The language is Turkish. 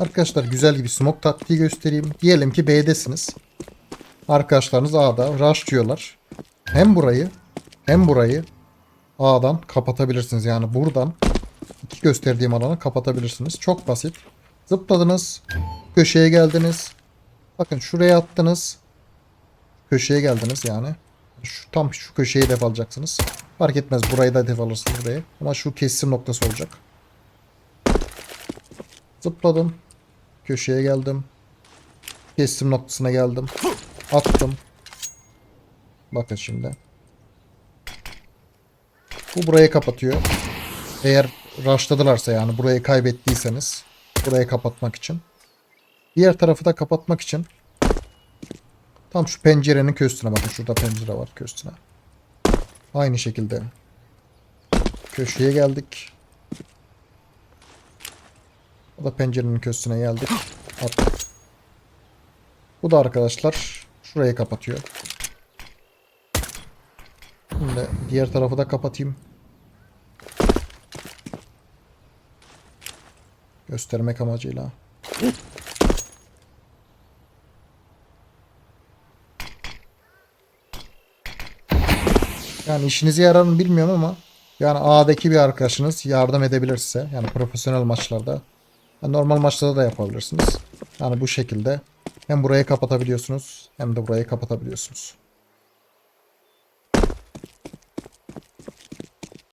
Arkadaşlar güzel gibi smoke taktiği göstereyim. Diyelim ki B'desiniz. Arkadaşlarınız A'da rushlıyorlar. Hem burayı hem burayı A'dan kapatabilirsiniz. Yani buradan iki gösterdiğim alanı kapatabilirsiniz. Çok basit. Zıpladınız. Köşeye geldiniz. Bakın şuraya attınız. Köşeye geldiniz yani. Şu, tam şu köşeyi hedef alacaksınız. Fark etmez burayı da hedef alırsınız burayı. Ama şu kesim noktası olacak. Zıpladım. Köşeye geldim. Kesim noktasına geldim. Attım. Bakın şimdi. Bu burayı kapatıyor. Eğer rushladılarsa yani burayı kaybettiyseniz burayı kapatmak için. Diğer tarafı da kapatmak için tam şu pencerenin köstüne bakın şurada pencere var köstüne. Aynı şekilde köşeye geldik. Bu da pencerenin köstüne geldik. Attık. Bu da arkadaşlar şurayı kapatıyor. Şimdi diğer tarafı da kapatayım. Göstermek amacıyla. Yani işinize yarar mı bilmiyorum ama yani A'daki bir arkadaşınız yardım edebilir size. Yani profesyonel maçlarda. Normal maçlarda da yapabilirsiniz. Yani bu şekilde hem burayı kapatabiliyorsunuz hem de burayı kapatabiliyorsunuz.